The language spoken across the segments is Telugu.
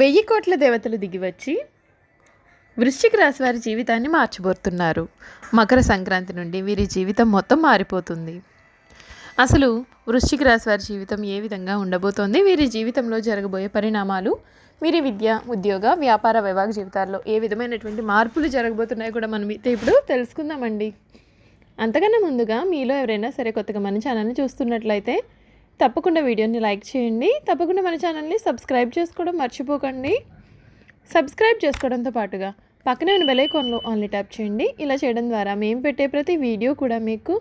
వెయ్యి కోట్ల దేవతలు దిగివచ్చి వృశ్చిక రాశి వారి జీవితాన్ని మార్చబోతున్నారు. మకర సంక్రాంతి నుండి వీరి జీవితం మొత్తం మారిపోతుంది. అసలు వృశ్చిక రాశి వారి జీవితం ఏ విధంగా ఉండబోతోంది? వీరి జీవితంలో జరగబోయే పరిణామాలు వీరి విద్య ఉద్యోగ వ్యాపార వివాహ జీవితాల్లో ఏ విధమైనటువంటి మార్పులు జరగబోతున్నాయో కూడా మనం అయితే ఇప్పుడు తెలుసుకుందామండి. అంతకన్నా ముందుగా మీలో ఎవరైనా సరే కొత్తగా మన ఛానల్ని చూస్తున్నట్లయితే తప్పకుండా వీడియోని లైక్ చేయండి. తప్పకుండా మన ఛానల్ని సబ్స్క్రైబ్ చేసుకోవడం మర్చిపోకండి. సబ్స్క్రైబ్ చేసుకోవడంతో పాటుగా పక్కనే ఉన్న బెలైకాన్లో ఆన్లీ ట్యాప్ చేయండి. ఇలా చేయడం ద్వారా మేము పెట్టే ప్రతి వీడియో కూడా మీకు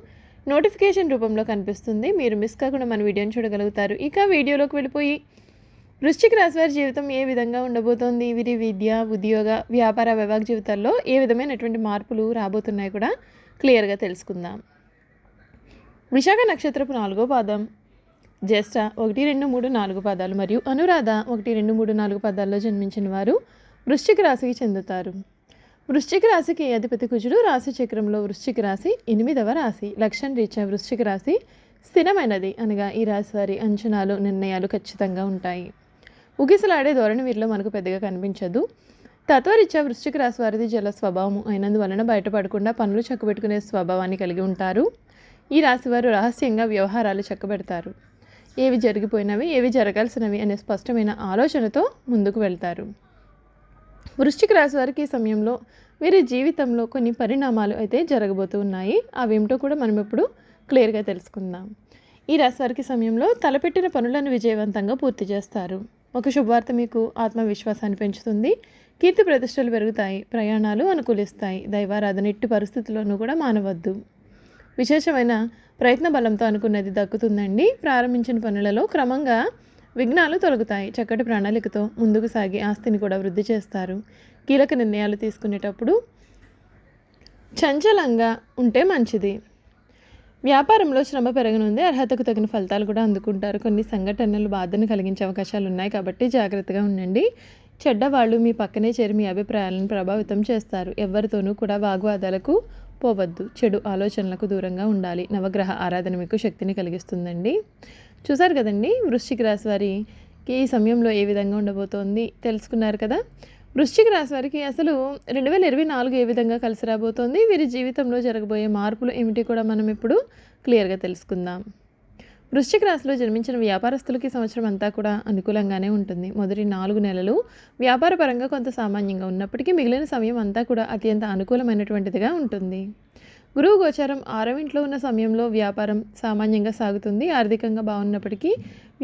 నోటిఫికేషన్ రూపంలో కనిపిస్తుంది. మీరు మిస్ కాకుండా మన వీడియోని చూడగలుగుతారు. ఇక వీడియోలోకి వెళ్ళిపోయి వృశ్చిక రాశి వారి జీవితం ఏ విధంగా ఉండబోతోంది? వీరి విద్య ఉద్యోగ వ్యాపార విభాగ జీవితాల్లో ఏ విధమైనటువంటి మార్పులు రాబోతున్నాయి కూడా క్లియర్గా తెలుసుకుందాం. విశాఖ నక్షత్రపు నాలుగో పాదం జ్యేష్ఠ ఒకటి రెండు మూడు నాలుగు పాదాలు మరియు అనురాధ ఒకటి రెండు మూడు నాలుగు పాదాల్లో జన్మించిన వారు వృశ్చిక రాశికి చెందుతారు. వృశ్చిక రాశికి అధిపతి కుజుడు రాశి చక్రంలో వృశ్చిక రాశి ఎనిమిదవ రాశి. లక్ష్యం రీత్యా వృశ్చిక రాశి స్థిరమైనది అనగా ఈ రాశి వారి అంచనాలు నిర్ణయాలు ఖచ్చితంగా ఉంటాయి. ఉగిసలాడే ధోరణి వీరిలో మనకు పెద్దగా కనిపించదు. తత్వరీత్యా వృశ్చిక రాశి వారిది జల స్వభావం అయినందువలన బయటపడకుండా పనులు చక్కబెట్టుకునే స్వభావాన్ని కలిగి ఉంటారు. ఈ రాశివారు రహస్యంగా వ్యవహారాలు చక్కబెడతారు. ఏవి జరిగిపోయినవి ఏవి జరగాల్సినవి అనే స్పష్టమైన ఆలోచనతో ముందుకు వెళ్తారు. వృశ్చిక రాశి వారికి ఈ సమయంలో వీరి జీవితంలో కొన్ని పరిణామాలు అయితే జరగబోతూ ఉన్నాయి. అవేమిటో కూడా మనం ఇప్పుడు క్లియర్గా తెలుసుకుందాం. ఈ రాశి వారికి సమయంలో తలపెట్టిన పనులను విజయవంతంగా పూర్తి చేస్తారు. ఒక శుభవార్త మీకు ఆత్మవిశ్వాసాన్ని పెంచుతుంది. కీర్తి ప్రతిష్టలు పెరుగుతాయి ప్రయాణాలు అనుకూలిస్తాయి. దైవారాధన ఎట్టి పరిస్థితుల్లోనూ కూడా మానవద్దు. విశేషమైన ప్రయత్న బలంతో అనుకున్నది దక్కుతుందండి. ప్రారంభించిన పనులలో క్రమంగా విఘ్నాలు తొలగుతాయి. చక్కటి ప్రణాళికతో ముందుకు సాగి ఆస్తిని కూడా వృద్ధి చేస్తారు. కీలక నిర్ణయాలు తీసుకునేటప్పుడు చంచలంగా ఉంటే మంచిది. వ్యాపారంలో శ్రమ పెరగనుంది. అర్హతకు తగిన ఫలితాలు కూడా అందుకుంటారు. కొన్ని సంఘటనలు బాధను కలిగించే అవకాశాలు ఉన్నాయి కాబట్టి జాగ్రత్తగా ఉండండి. చెడ్డవాళ్ళు మీ పక్కనే చేరి మీ అభిప్రాయాలను ప్రభావితం చేస్తారు. ఎవరితోనూ కూడా వాగ్వాదాలకు పోవద్దు. చెడు ఆలోచనలకు దూరంగా ఉండాలి. నవగ్రహ ఆరాధన మీకు శక్తిని కలిగిస్తుందండి. చూసారు కదండి? వృశ్చిక రాశి వారికి ఈ సమయంలో ఏ విధంగా ఉండబోతోంది తెలుసుకున్నారు కదా? వృశ్చిక రాశి వారికి అసలు రెండు వేల ఇరవై నాలుగు ఏ విధంగా కలిసి రాబోతోంది? వీరి జీవితంలో జరగబోయే మార్పులు ఏమిటి కూడా మనం ఇప్పుడు క్లియర్గా తెలుసుకుందాం. వృశ్చిక రాశిలో జన్మించిన వ్యాపారస్తులకి సంవత్సరం అంతా కూడా అనుకూలంగానే ఉంటుంది. మొదటి నాలుగు నెలలు వ్యాపార పరంగా కొంత సామాన్యంగా ఉన్నప్పటికీ మిగిలిన సమయం అంతా కూడా అత్యంత అనుకూలమైనటువంటిదిగా ఉంటుంది. గురువు గోచారం ఆరవ ఇంట్లో ఉన్న సమయంలో వ్యాపారం సామాన్యంగా సాగుతుంది. ఆర్థికంగా బాగున్నప్పటికీ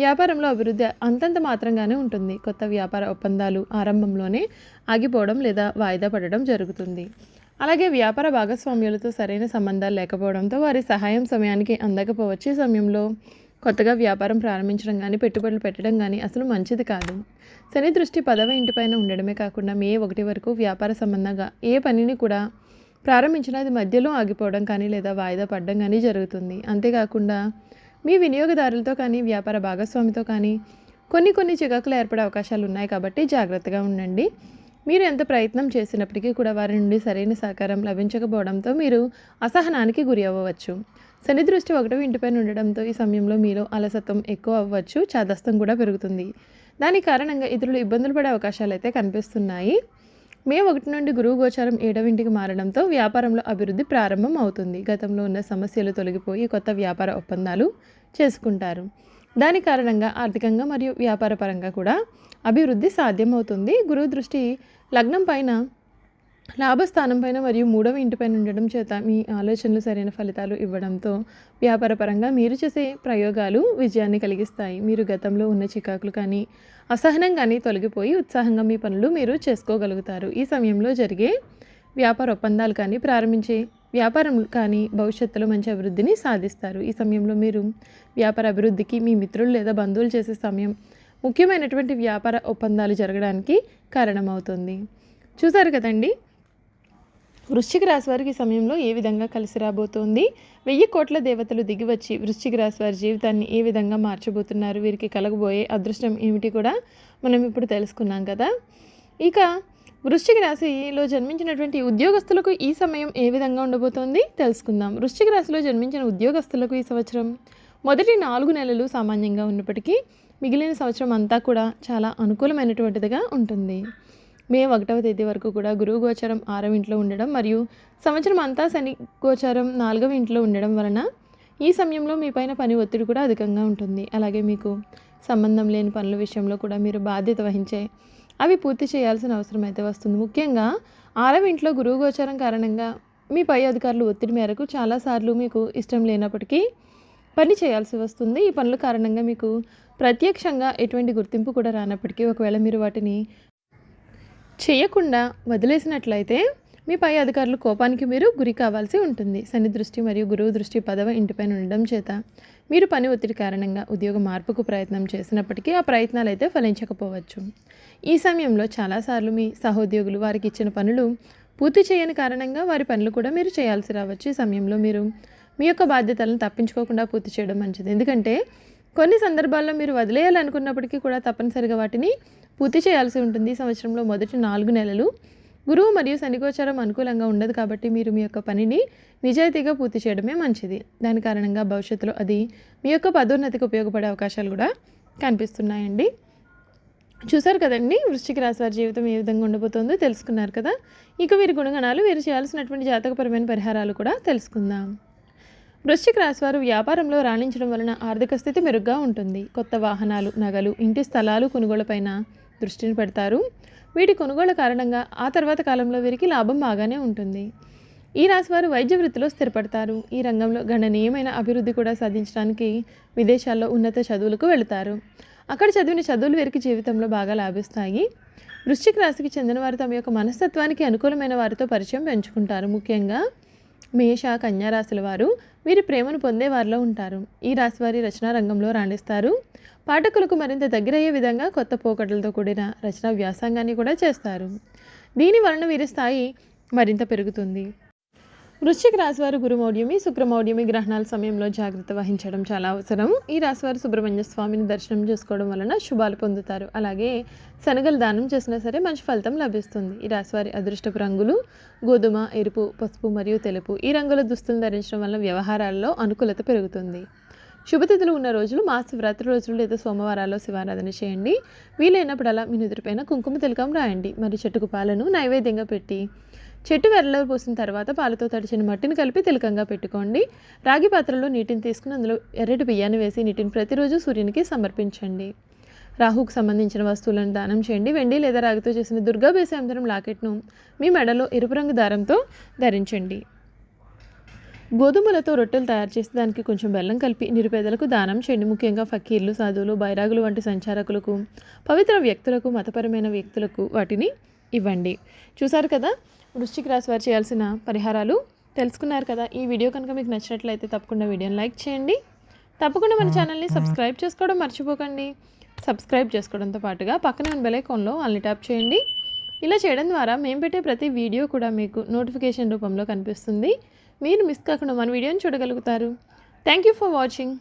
వ్యాపారంలో అభివృద్ధి అంతంత మాత్రంగానే ఉంటుంది. కొత్త వ్యాపార ఒప్పందాలు ఆరంభంలోనే ఆగిపోవడం లేదా వాయిదా పడడం జరుగుతుంది. అలాగే వ్యాపార భాగస్వామ్యులతో సరైన సంబంధాలు లేకపోవడంతో వారి సహాయం సమయానికి అందకపోవచ్చు. ఈ సమయంలో కొత్తగా వ్యాపారం ప్రారంభించడం కానీ పెట్టుబడులు పెట్టడం కానీ అసలు మంచిది కాదు. శని దృష్టి పదవ ఇంటిపైన ఉండడమే కాకుండా మే ఒకటి వరకు వ్యాపార సంబంధంగా ఏ పనిని కూడా ప్రారంభించిన అది మధ్యలో ఆగిపోవడం కానీ లేదా వాయిదా పడడం కానీ జరుగుతుంది. అంతేకాకుండా మీ వినియోగదారులతో కానీ వ్యాపార భాగస్వామితో కానీ కొన్ని కొన్ని చికాకులు ఏర్పడే అవకాశాలు ఉన్నాయి కాబట్టి జాగ్రత్తగా ఉండండి. మీరు ఎంత ప్రయత్నం చేసినప్పటికీ కూడా వారి నుండి సరైన సహకారం లభించకపోవడంతో మీరు అసహనానికి గురి అవ్వవచ్చు. శని దృష్టి ఒకటో ఇంటిపైన ఉండడంతో ఈ సమయంలో మీలో అలసత్వం ఎక్కువ అవ్వచ్చు చాదస్తం కూడా పెరుగుతుంది. దాని కారణంగా ఇతరులు ఇబ్బందులు పడే అవకాశాలు అయితే కనిపిస్తున్నాయి. మే ఒకటి నుండి గురువు గోచారం ఏడవ ఇంటికి మారడంతో వ్యాపారంలో అభివృద్ధి ప్రారంభం అవుతుంది. గతంలో ఉన్న సమస్యలు తొలగిపోయి కొత్త వ్యాపార ఒప్పందాలు చేసుకుంటారు. దాని కారణంగా ఆర్థికంగా మరియు వ్యాపార పరంగా కూడా అభివృద్ధి సాధ్యమవుతుంది. గురువు దృష్టి లగ్నం పైన లాభస్థానం పైన మరియు మూడవ ఇంటిపైన ఉండడం చేత మీ ఆలోచనలు సరైన ఫలితాలు ఇవ్వడంతో వ్యాపార పరంగా మీరు చేసే ప్రయోగాలు విజయాన్ని కలిగిస్తాయి. మీరు గతంలో ఉన్న చికాకులు కానీ అసహనం కానీ తొలగిపోయి ఉత్సాహంగా మీ పనులు మీరు చేసుకోగలుగుతారు. ఈ సమయంలో జరిగే వ్యాపార ఒప్పందాలు కానీ ప్రారంభించే వ్యాపారం కానీ భవిష్యత్తులో మంచి అభివృద్ధిని సాధిస్తారు. ఈ సమయంలో మీరు వ్యాపార అభివృద్ధికి మీ మిత్రులు లేదా బంధువులు చేసే సమయం ముఖ్యమైనటువంటి వ్యాపార ఒప్పందాలు జరగడానికి కారణమవుతుంది. చూసారు కదండి? వృశ్చిక రాశి వారికి ఈ సమయంలో ఏ విధంగా కలిసి రాబోతోంది? వెయ్యి కోట్ల దేవతలు దిగివచ్చి వృశ్చిక రాశి వారి జీవితాన్ని ఏ విధంగా మార్చబోతున్నారు? వీరికి కలగబోయే అదృష్టం ఏమిటి కూడా మనం ఇప్పుడు తెలుసుకున్నాం కదా. ఇక వృశ్చిక రాశిలో జన్మించినటువంటి ఉద్యోగస్తులకు ఈ సమయం ఏ విధంగా ఉండబోతోంది? తెలుసుకుందాం. వృశ్చిక రాశిలో జన్మించిన ఉద్యోగస్తులకు ఈ సంవత్సరం మొదటి నాలుగు నెలలు సామాన్యంగా ఉన్నప్పటికీ మిగిలిన సంవత్సరం అంతా కూడా చాలా అనుకూలమైనటువంటిదిగా ఉంటుంది. మే ఒకటవ తేదీ వరకు కూడా గురువు గోచారం ఆరవ ఇంట్లో ఉండడం మరియు సంవత్సరం అంతా శని గోచారం నాలుగవ ఇంట్లో ఉండడం వలన ఈ సమయంలో మీ పైన పని ఒత్తిడి కూడా అధికంగా ఉంటుంది. అలాగే మీకు సంబంధం లేని పనుల విషయంలో కూడా మీరు బాధ్యత వహించే అవి పూర్తి చేయాల్సిన అవసరం అయితే వస్తుంది. ముఖ్యంగా ఆరవ ఇంట్లో గురువు గోచారం కారణంగా మీ పై అధికారులు ఒత్తిడి మేరకు చాలాసార్లు మీకు ఇష్టం లేనప్పటికీ పని చేయాల్సి వస్తుంది. ఈ పనుల కారణంగా మీకు ప్రత్యక్షంగా ఎటువంటి గుర్తింపు కూడా రానప్పటికీ ఒకవేళ మీరు వాటిని చేయకుండా వదిలేసినట్లయితే మీ పై అధికారులు కోపానికి మీరు గురి కావాల్సి ఉంటుంది. శని దృష్టి మరియు గురువు దృష్టి పదవ ఇంటిపైన ఉండడం చేత మీరు పని ఒత్తిడి కారణంగా ఉద్యోగ మార్పుకు ప్రయత్నం చేసినప్పటికీ ఆ ప్రయత్నాలు అయితే ఫలించకపోవచ్చు. ఈ సమయంలో చాలాసార్లు మీ సహోద్యోగులు వారికి ఇచ్చిన పనులు పూర్తి చేయని కారణంగా వారి పనులు కూడా మీరు చేయాల్సి రావచ్చు. ఈ సమయంలో మీరు మీ యొక్క బాధ్యతలను తప్పించుకోకుండా పూర్తి చేయడం మంచిది. ఎందుకంటే కొన్ని సందర్భాల్లో మీరు వదిలేయాలనుకున్నప్పటికీ కూడా తప్పనిసరిగా వాటిని పూర్తి చేయాల్సి ఉంటుంది. సంవత్సరంలో మొదటి నాలుగు నెలలు గురువు మరియు శనిగోచారం అనుకూలంగా ఉండదు కాబట్టి మీరు మీ యొక్క పనిని నిజాయితీగా పూర్తి చేయడమే మంచిది. దాని కారణంగా భవిష్యత్తులో అది మీ యొక్క పదోన్నతికి ఉపయోగపడే అవకాశాలు కూడా కనిపిస్తున్నాయండి. చూసారు కదండి వృశ్చిక రాశి వారి జీవితం ఏ విధంగా ఉండబోతుందో తెలుసుకున్నారు కదా? ఇక వీరి గుణగణాలు వీరు చేయాల్సినటువంటి జాతకపరమైన పరిహారాలు కూడా తెలుసుకుందాం. వృశ్చిక రాశివారు వ్యాపారంలో రాణించడం వలన ఆర్థిక స్థితి మెరుగ్గా ఉంటుంది. కొత్త వాహనాలు నగలు ఇంటి స్థలాలు కొనుగోలుపైన దృష్టిని పెడతారు. వీటి కొనుగోలు కారణంగా ఆ తర్వాత కాలంలో వీరికి లాభం బాగానే ఉంటుంది. ఈ రాశి వారు వైద్య వృత్తిలో స్థిరపడతారు. ఈ రంగంలో గణనీయమైన అభివృద్ధి కూడా సాధించడానికి విదేశాల్లో ఉన్నత చదువులకు వెళతారు. అక్కడ చదివిన చదువులు వీరికి జీవితంలో బాగా లాభిస్తాయి. వృశ్చిక రాశికి చెందిన వారు తమ యొక్క మనస్తత్వానికి అనుకూలమైన వారితో పరిచయం పెంచుకుంటారు. ముఖ్యంగా మేష కన్యా రాశుల వారు వీరి ప్రేమను పొందే వారిలో ఉంటారు. ఈ రాశి వారి రచనా రంగంలో రాణిస్తారు. పాఠకులకు మరింత దగ్గరయ్యే విధంగా కొత్త పోకటలతో కూడిన రచనా వ్యాసంగాన్ని కూడా చేస్తారు. దీని వలన వీరి స్థాయి మరింత పెరుగుతుంది. వృశ్చిక రాశివారు గురుమౌఢ్యమి శుక్రమౌఢ్యమి గ్రహణాల సమయంలో జాగ్రత్త వహించడం చాలా అవసరం. ఈ రాశివారు సుబ్రహ్మణ్య స్వామిని దర్శనం చేసుకోవడం వలన శుభాలు పొందుతారు. అలాగే శనగలు దానం చేసినా సరే మంచి ఫలితం లభిస్తుంది. ఈ రాశివారి అదృష్టపు రంగులు గోధుమ ఎరుపు పసుపు మరియు తెలుపు ఈ రంగుల దుస్తులు ధరించడం వల్ల వ్యవహారాల్లో అనుకూలత పెరుగుతుంది. శుభతిథులు ఉన్న రోజులు మా శివరాత్రి రోజులు లేదా సోమవారాల్లో శివారాధన చేయండి. వీలైనప్పుడల్లా మీ నుదుటిపైన కుంకుమ తిలకం రాయండి. మరి చెట్టుకు పాలను నైవేద్యంగా పెట్టి చెట్టు వెరలో పోసిన తర్వాత పాలతో తడిచిన మట్టిని కలిపి తిలకంగా పెట్టుకోండి. రాగి పాత్రలో నీటిని తీసుకుని అందులో ఎర్రటి బియ్యాన్ని వేసి నీటిని ప్రతిరోజు సూర్యునికి సమర్పించండి. రాహుకు సంబంధించిన వస్తువులను దానం చేయండి. వెండి లేదా రాగితో చేసిన దుర్గా బేసాంతరం లాకెట్ను మీ మెడలో ఎరుపు రంగు దారంతో ధరించండి. గోధుమలతో రొట్టెలు తయారు చేసి దానికి కొంచెం బెల్లం కలిపి నిరుపేదలకు దానం చేయండి. ముఖ్యంగా ఫకీర్లు సాధువులు బైరాగులు వంటి సంచారకులకు పవిత్ర వ్యక్తులకు మతపరమైన వ్యక్తులకు వాటిని ఇవ్వండి. చూసారు కదా? వృశ్చిక రాశి వారు చేయాల్సిన పరిహారాలు తెలుసుకున్నారు కదా? ఈ వీడియో కనుక మీకు నచ్చినట్లయితే తప్పకుండా వీడియోని లైక్ చేయండి. తప్పకుండా మన ఛానల్ని సబ్స్క్రైబ్ చేసుకోవడం మర్చిపోకండి. సబ్స్క్రైబ్ చేసుకోవడంతో పాటుగా పక్కనే ఉన్న బెల్ ఐకాన్లో అల్ని ట్యాప్ చేయండి. ఇలా చేయడం ద్వారా మేము పెట్టే ప్రతి వీడియో కూడా మీకు నోటిఫికేషన్ రూపంలో కనిపిస్తుంది. మీరు మిస్ కాకుండా మన వీడియోని చూడగలుగుతారు. Thank you for watching.